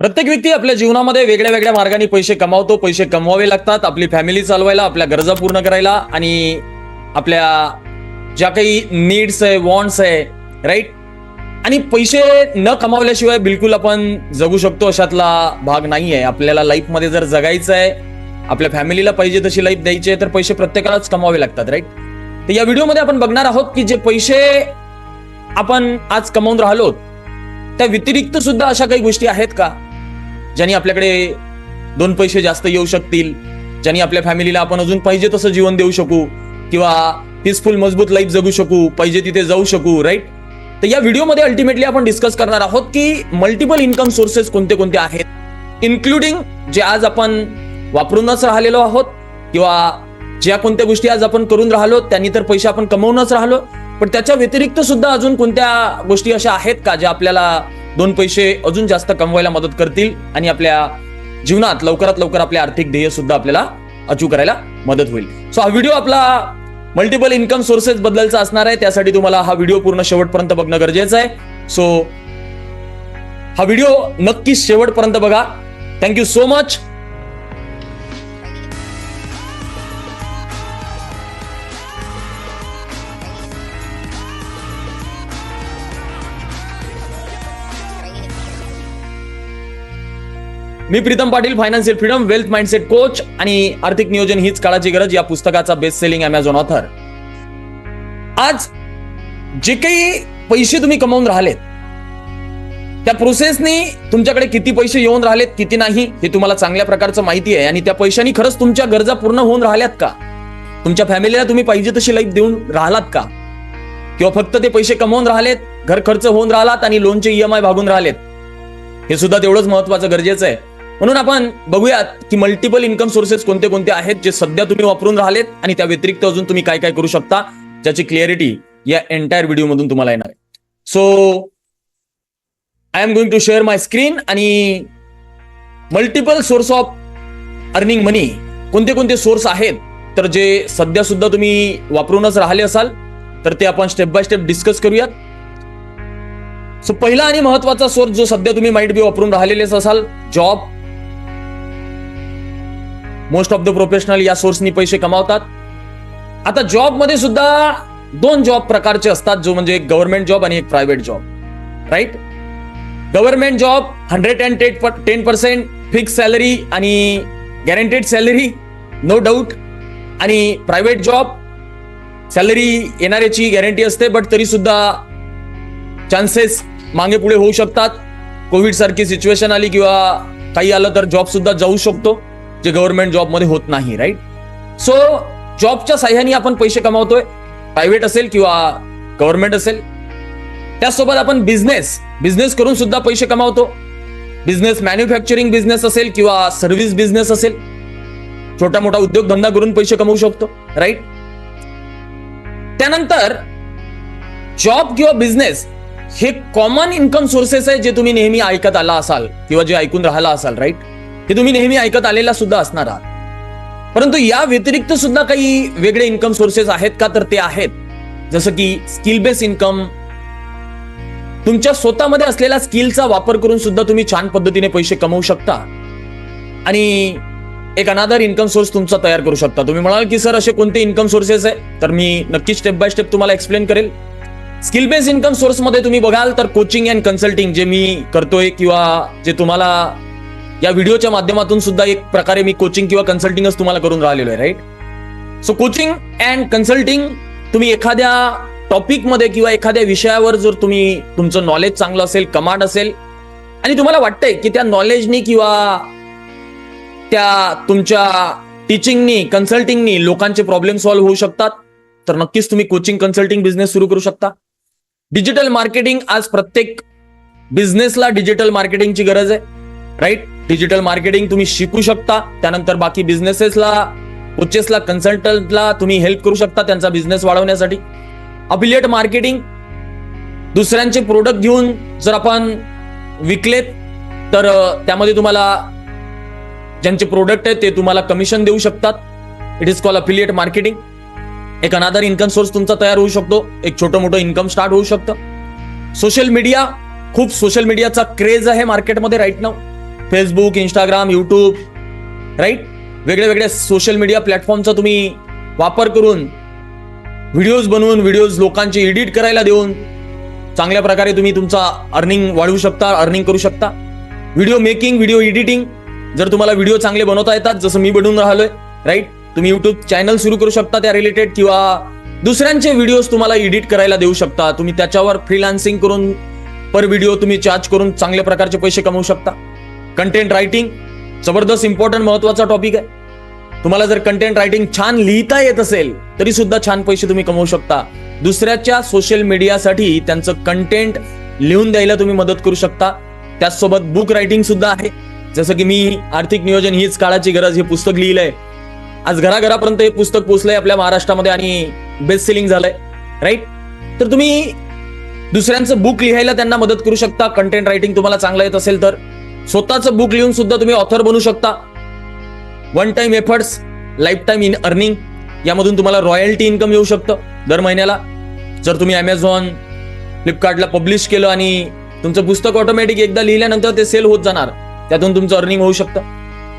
प्रत्येक व्यक्ती आपल्या जीवनामध्ये वेगळ्या वेगळ्या मार्गाने पैसे कमावतो पैसे कमवावे लागतात आपली फॅमिली चालवायला आपल्या गरजा पूर्ण करायला आणि आपल्या ज्या काही नीड्स आहे वॉन्ट्स आहे राईट आणि पैसे न कमावल्याशिवाय बिलकुल आपण जगू शकतो अशातला भाग नाही आहे आपल्याला लाईफमध्ये जर जगायचं आहे आपल्या फॅमिलीला पाहिजे तशी लाईफ द्यायची आहे तर पैसे प्रत्येकालाच कमावे लागतात राईट तर या व्हिडिओमध्ये आपण बघणार आहोत की जे पैसे आपण आज कमावून राहिलो त्या व्यतिरिक्त सुद्धा अशा काही गोष्टी आहेत का? ज्यांनी आपल्याकडे दोन पैसे जास्त येऊ शकतील ज्यांनी आपल्या फॅमिलीला आपण अजून पाहिजे तसं जीवन देऊ शकू किंवा पीसफुल मजबूत लाईफ जगू शकू पाहिजे तिथे जाऊ शकू राईट तर या व्हिडिओमध्ये अल्टिमेटली आपण डिस्कस करणार आहोत की मल्टिपल इन्कम सोर्सेस कोणते कोणते आहेत इन्क्लुडिंग जे आज आपण वापरूनच राहिलेलो आहोत किंवा ज्या कोणत्या गोष्टी आज आपण करून राहिलो त्यांनी तर पैसे आपण कमवूनच राहिलो पण त्याच्या व्यतिरिक्त सुद्धा अजून कोणत्या गोष्टी अशा आहेत का ज्या आपल्याला दोन पैसे अजून जास्त कमवायला मदत करतील आणि आपल्या जीवनात लवकरात लवकर आपले आर्थिक ध्येय सुद्धा आपल्याला अचीव करायला मदत होईल. सो हा व्हिडिओ आपला मल्टिपल इन्कम सोर्सेस बद्दलचा असणार आहे. त्यासाठी तुम्हाला हा व्हिडिओ पूर्ण शेवटपर्यंत बघणं गरजेचं आहे. सो हा व्हिडिओ नक्कीच शेवटपर्यंत बघा. थँक्यू सो मच मी Pritam Patil financial freedom wealth mindset coach आणि आर्थिक नियोजन हीच काळाची गरज या पुस्तकाचा बेस्ट सेलिंग अमेझॉन ऑथर आज जे काही पैसे तुम्ही कमवून राहिलेत त्या प्रोसेसनी तुमच्याकडे किती पैसे येऊन राहिलेत किती नाही हे तुम्हाला चांगल्या प्रकारचं माहिती आहे. आणि त्या पैशांनी खरंच तुमच्या गरजा पूर्ण होऊन राहिल्यात का? तुमच्या फॅमिलीला तुम्ही पाहिजे तशी लाईफ देऊन राहिलात का? किंवा फक्त ते पैसे कमवून राहिलेत घर खर्च होऊन राहिलात आणि लोनचे ईएमआय भागून राहिलेत? हे सुद्धा तेवढंच महत्वाचं गरजेचं आहे. म्हणून आपण बघूयात की मल्टिपल इन्कम सोर्सेस कोणते कोणते आहेत जे सध्या तुम्ही वापरून राहिलेत आणि त्या व्यतिरिक्त अजून तुम्ही काय काय करू शकता ज्याची क्लिअरिटी या एंटायर व्हिडिओमधून तुम्हाला येणार आहे. So I am going to share my screen आणि multiple source of earning money कोणते कोणते सोर्स आहेत तर जे सध्या सुद्धा तुम्ही वापरूनच राहिले असाल तर ते आपण स्टेप बाय स्टेप डिस्कस करूयात. सो पहिला आणि महत्त्वाचा सोर्स जो सध्या तुम्ही माइट बी वापरून राहिलेलेच असाल job most of the professional या सोर्सनी पैसे कमावतात. आता जॉबमध्ये सुद्धा दोन जॉब प्रकारचे असतात जो म्हणजे एक गव्हर्नमेंट जॉब आणि एक private job right government job hundred and ten ten percent fix salary आणि गॅरंटेड सॅलरी नो डाऊट आणि प्रायव्हेट जॉब सॅलरी येणाऱ्याची गॅरंटी असते बट तरी सुद्धा चान्सेस मागे पुढे होऊ शकतात. कोविड सारखी सिच्युएशन आली किंवा काही आलं तर जॉब सुद्धा जाऊ शकतो. जे गव्हर्नमेंट जॉबमध्ये होत नाही राईट सो जॉबच्या साह्याने आपण पैसे कमावतोय. प्रायव्हेट असेल किंवा गव्हर्नमेंट असेल. त्याचसोबत आपण बिझनेस बिझनेस करून सुद्धा पैसे कमावतो. बिझनेस मॅन्युफॅक्चरिंग बिझनेस असेल किंवा सर्व्हिस बिझनेस असेल. छोटा मोठा उद्योगधंदा करून पैसे कमवू शकतो राईट त्यानंतर जॉब किंवा बिझनेस हे कॉमन इन्कम सोर्सेस आहे जे तुम्ही नेहमी ऐकत आला असाल किंवा जे ऐकून राहिला असाल राईट हे तुम्ही नेहमी ऐकत आलेला सुद्धा असणार आहात. परंतु या व्यतिरिक्त सुद्धा काही वेगळे इन्कम सोर्सेस आहेत का? तर ते आहेत. जसं की स्किल बेस इन्कम तुमच्या स्वतःमध्ये असलेल्या स्किलचा वापर करून सुद्धा तुम्ही छान पद्धतीने पैसे कमवू शकता. आणि एक अनादर इन्कम सोर्स तुमचा तयार करू शकता. तुम्ही म्हणाल की सर असे कोणते इन्कम सोर्सेस आहे? तर मी नक्की स्टेप बाय स्टेप तुम्हाला एक्सप्लेन करेल. स्किल बेस इन्कम सोर्समध्ये तुम्ही बघाल तर कोचिंग अँड कन्सल्टिंग जे मी करतोय किंवा जे तुम्हाला या व्हिडिओच्या माध्यमातून सुद्धा एक प्रकारे मी कोचिंग किंवा कन्सल्टिंगच तुम्हाला करून राहिलेलो आहे right so coaching and consulting तुम्ही एखाद्या टॉपिकमध्ये किंवा एखाद्या विषयावर जर तुम्ही तुमचं नॉलेज चांगलं असेल कमांड असेल आणि तुम्हाला वाटतंय की त्या नॉलेजनी किंवा त्या तुमच्या टीचिंगनी कन्सल्टिंगनी लोकांचे प्रॉब्लेम सॉल्व्ह होऊ शकतात तर नक्कीच तुम्ही कोचिंग कन्सल्टिंग बिझनेस सुरू करू शकता. डिजिटल मार्केटिंग आज प्रत्येक बिझनेसला डिजिटल मार्केटिंगची गरज आहे. राईट डिजिटल मार्केटिंग तुम्ही शिकू शकता. त्यानंतर बाकी बिझनेसेसला कोचेसला कन्सल्टंटला तुम्ही हेल्प करू शकता त्यांचा बिझनेस वाढवण्यासाठी. अफिलिएट मार्केटिंग दुसऱ्यांचे प्रोडक्ट घेऊन जर आपण विकलेत तर त्यामध्ये तुम्हाला ज्यांचे प्रोडक्ट आहेत ते तुम्हाला कमिशन देऊ शकतात. It is call affiliate marketing एक अनादर इन्कम सोर्स तुमचा तयार होऊ शकतो. एक छोटं मोठं इन्कम स्टार्ट होऊ शकतं. सोशल मीडिया खूप सोशल मीडियाचा क्रेज आहे मार्केटमध्ये राईट नाव फेसबुक इंस्टाग्राम यूट्यूब राईट वेगळ्या वेगळ्या सोशल मीडिया प्लॅटफॉर्मचा तुम्ही वापर करून व्हिडिओज बनवून व्हिडिओज लोकांचे एडिट करायला देऊन चांगल्या प्रकारे तुम्ही तुमचा अर्निंग वाढवू शकता अर्निंग करू शकता. व्हिडिओ मेकिंग व्हिडिओ एडिटिंग जर तुम्हाला व्हिडिओ चांगले बनवता येतात जसं मी बनवून राहिलोय राईट तुम्ही युट्यूब चॅनल सुरू करू शकता त्या रिलेटेड किंवा दुसऱ्यांचे व्हिडिओज तुम्हाला एडिट करायला देऊ शकता. तुम्ही त्याच्यावर फ्रीलान्सिंग करून पर व्हिडिओ तुम्ही चार्ज करून चांगल्या प्रकारचे पैसे कमवू शकता. कंटेंट रायटिंग जबरदस्त इम्पॉर्टंट महत्त्वाचा टॉपिक आहे. तुम्हाला जर कंटेंट रायटिंग छान लिहिता येत असेल तरी सुद्धा छान पैसे तुम्ही कमवू शकता. दुसऱ्याच्या सोशल मीडियासाठी त्यांचं कंटेंट लिहून द्यायला तुम्ही मदत करू शकता. त्याचसोबत बुक रायटिंग सुद्धा आहे. जसं की मी आर्थिक नियोजन हीच काळाची गरज हे पुस्तक लिहिलंय. आज घराघरापर्यंत हे पुस्तक पोचलंय आपल्या महाराष्ट्रामध्ये आणि बेस्ट सेलिंग झालंय. राईट तर तुम्ही दुसऱ्यांचं बुक लिहायला त्यांना मदत करू शकता. कंटेंट रायटिंग तुम्हाला चांगलं येत असेल तर. स्वतःचं बुक लिहून सुद्धा तुम्ही ऑथर बनू शकता. One time efforts lifetime in earning यामधून तुम्हाला रॉयल्टी इन्कम येऊ शकतं. दर महिन्याला जर तुम्ही अमेझॉन फ्लिपकार्टला पब्लिश केलं आणि तुमचं पुस्तक ऑटोमॅटिक एकदा लिहिल्यानंतर ते सेल होत जाणार. त्यातून तुमचं अर्निंग होऊ शकतं.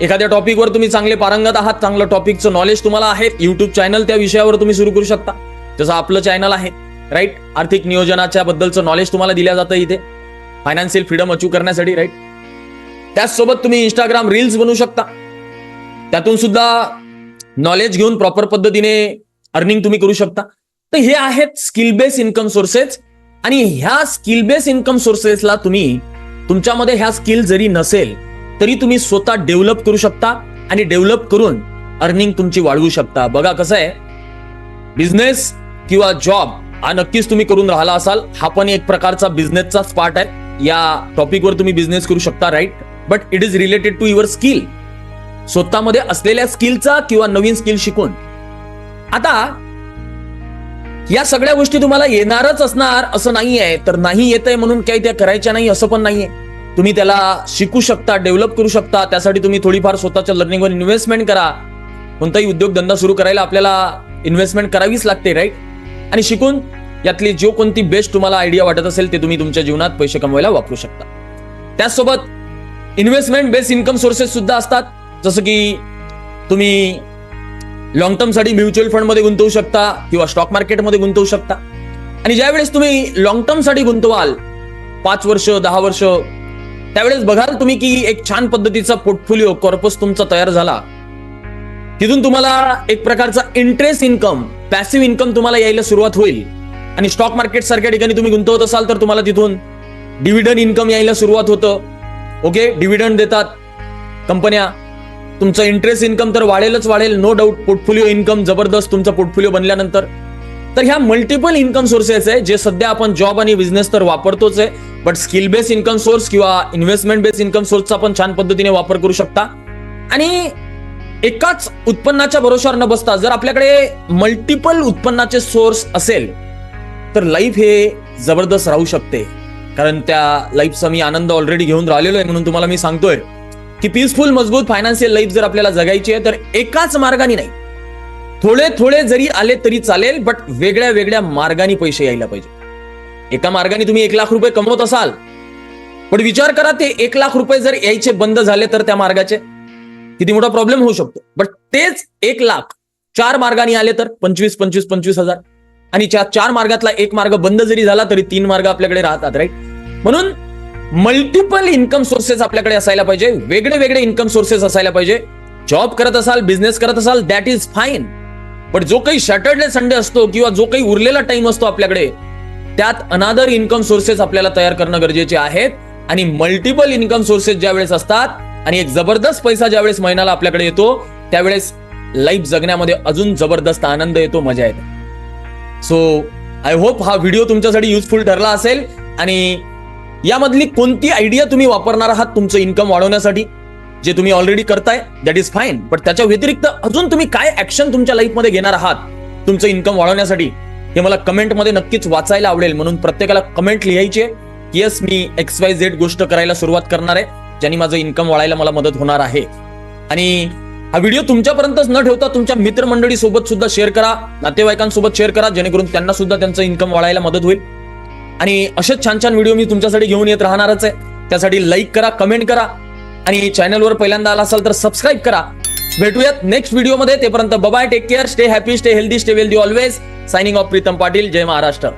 एखाद्या टॉपिकवर तुम्ही चांगले पारंगत आहात चांगलं टॉपिकचं नॉलेज तुम्हाला आहे युट्यूब चॅनल त्या विषयावर तुम्ही सुरू करू शकता. जसं आपलं चॅनल आहे राईट आर्थिक नियोजनाच्या बद्दलचं नॉलेज तुम्हाला दिल्या जातं इथे. फायनान्शियल फ्रीडम अचीव करण्यासाठी राईट त्याचसोबत तुम्ही इंस्टाग्राम रील्स बनवू शकता. त्यातून सुद्धा नॉलेज घेऊन प्रॉपर पद्धतीने अर्निंग तुम्ही करू शकता. तर हे आहेत स्किल बेस इन्कम सोर्सेस आणि ह्या स्किल बेस इन्कम सोर्सेसला तुम्ही तुमच्यामध्ये ह्या स्किल जरी नसेल तरी तुम्ही स्वतः डेव्हलप करू शकता आणि डेव्हलप करून अर्निंग तुमची वाढवू शकता. बघा कसं आहे. बिझनेस किंवा जॉब हा नक्कीच तुम्ही करून राहिला असाल. हा पण एक प्रकारचा बिझनेसचाच पार्ट आहे. या टॉपिकवर तुम्ही बिझनेस करू शकता right but it is related to your skill स्वतःमध्ये असलेल्या स्किलचा किंवा नवीन स्किल शिकून. आता या सगळ्या गोष्टी तुम्हाला येणारच असणार असं नाहीये तर नाही येत आहे म्हणून काही त्या करायच्या नाही असं पण नाहीये. तुम्ही त्याला शिकू शकता डेव्हलप करू शकता त्यासाठी तुम्ही थोडीफार स्वतःच्या लर्निंगवर इन्व्हेस्टमेंट करा. कोणताही उद्योगधंदा सुरू करायला आपल्याला इन्व्हेस्टमेंट करावीच लागते राईट आणि शिकून यातली जो कोणती बेस्ट तुम्हाला आयडिया वाटत असेल ते तुम्ही तुमच्या जीवनात पैसे कमवायला वापरू शकता. त्याचसोबत इन्व्हेस्टमेंट बेस्ड इन्कम सोर्सेस सुद्धा असतात. जसं की तुम्ही लॉंग टर्मसाठी म्युच्युअल फंडमध्ये गुंतवू शकता किंवा स्टॉक मार्केटमध्ये गुंतवू शकता. आणि ज्यावेळेस तुम्ही लॉंग टर्मसाठी गुंतवाल पाच वर्ष दहा वर्ष त्यावेळेस बघाल तुम्ही की एक छान पद्धतीचा पोर्टफोलिओ कॉर्पस तुमचा तयार झाला. तिथून तुम्हाला एक प्रकारचा इंटरेस्ट इन्कम पॅसिव्ह इन्कम तुम्हाला यायला सुरुवात होईल. आणि स्टॉक मार्केट सारख्या ठिकाणी तुम्ही गुंतवत असाल तर तुम्हाला तिथून डिव्हिडंड इन्कम यायला सुरुवात होतं. ओके डिव्हिडंड देतात. कंपन्या तुमचं इंटरेस्ट इन्कम तर वाढेलच वाढेल. नो डाऊट पोर्टफोलिओ इन्कम जबरदस्त तुमचा पोर्टफोलिओ बनल्यानंतर. तर ह्या मल्टिपल इन्कम सोर्सेस आहे जे सध्या आपण जॉब आणि बिझनेस तर वापरतोच आहे. But skill base income source किंवा इन्व्हेस्टमेंट बेस इन्कम सोर्सचा पण छान पद्धतीने वापर करू शकता. आणि एकाच उत्पन्नाच्या भरोशावर न बसता जर आपल्याकडे मल्टिपल उत्पन्नाचे सोर्स असेल तर लाईफ हे जबरदस्त राहू शकते. कारण त्या लाईफचा मी आनंद ऑलरेडी घेऊन राहिलेलो आहे म्हणून तुम्हाला मी सांगतोय की पीसफुल मजबूत फायनान्शियल लाईफ जर आपल्याला जगायची आहे तर एकाच मार्गाने नाही. थोडे थोडे जरी आले तरी चालेल बट वेगळ्या वेगळ्या मार्गाने पैसे यायला पाहिजे. एका मार्गाने तुम्ही एक लाख रुपये कमवत असाल पण विचार करा ते एक लाख रुपये जर यायचे बंद झाले तर त्या मार्गाचे. किती मोठा प्रॉब्लेम होऊ शकतो. बट तेच एक लाख चार मार्गाने आले तर पंचवीस पंचवीस पंचवीस हजार. आणि ज्या चार मार्गातला एक मार्ग बंद जरी झाला तरी तीन मार्ग आपल्याकडे राहतात राईट म्हणून मल्टिपल इन्कम सोर्सेस आपल्याकडे असायला पाहिजे वेगळे वेगळे इन्कम सोर्सेस असायला पाहिजे. जॉब करत असाल बिझनेस करत असाल दॅट इज फाईन पण जो काही सॅटर्डे संडे असतो किंवा जो काही उरलेला टाइम असतो आपल्याकडे त्यात अनादर इन्कम सोर्सेस आपल्याला तयार करणं गरजेचे आहेत. आणि मल्टिपल इन्कम सोर्सेस ज्या वेळेस असतात आणि एक जबरदस्त पैसा ज्यावेळेस महिन्याला आपल्याकडे येतो त्यावेळेस लाईफ जगण्यामध्ये अजून जबरदस्त आनंद येतो मजा येते. सो आय होप हा व्हिडिओ तुमच्यासाठी युजफुल ठरला असेल. आणि यामधली कोणती आयडिया तुम्ही वापरणार आहात तुमचं इन्कम वाढवण्यासाठी जे तुम्ही ऑलरेडी करताय दॅट इज फाईन बट त्याच्या व्यतिरिक्त अजून तुम्ही काय ऍक्शन तुमच्या लाईफमध्ये घेणार आहात तुमचं इन्कम वाढवण्यासाठी हे मला कमेंटमध्ये नक्कीच वाचायला आवडेल. म्हणून प्रत्येकाला कमेंट लिहायची आहे. येस मी एक्स वाय झेड गोष्ट करायला सुरुवात करणार आहे ज्याने माझं इन्कम वाढायला मला मदत होणार आहे. आणि हा व्हिडिओ तुमच्यापर्यंतच न ठेवता तुमच्या मित्रमंडळी सोबत सुद्धा शेअर करा नातेवाईकांसोबत शेअर करा जेणेकरून त्यांना सुद्धा त्यांचं इन्कम वाढायला मदत होईल. आणि असेच छान छान व्हिडिओ मी तुमच्यासाठी घेऊन येत राहणारच आहे. त्यासाठी लाईक करा कमेंट करा. आणि चॅनलवर पहिल्यांदा आला असाल तर सबस्क्राईब करा. भेटूयात नेक्स्ट व्हिडिओमध्ये तेपर्यंत bye bye take care stay happy stay healthy stay wealthy always signing off Pritam Patil. जय महाराष्ट्र.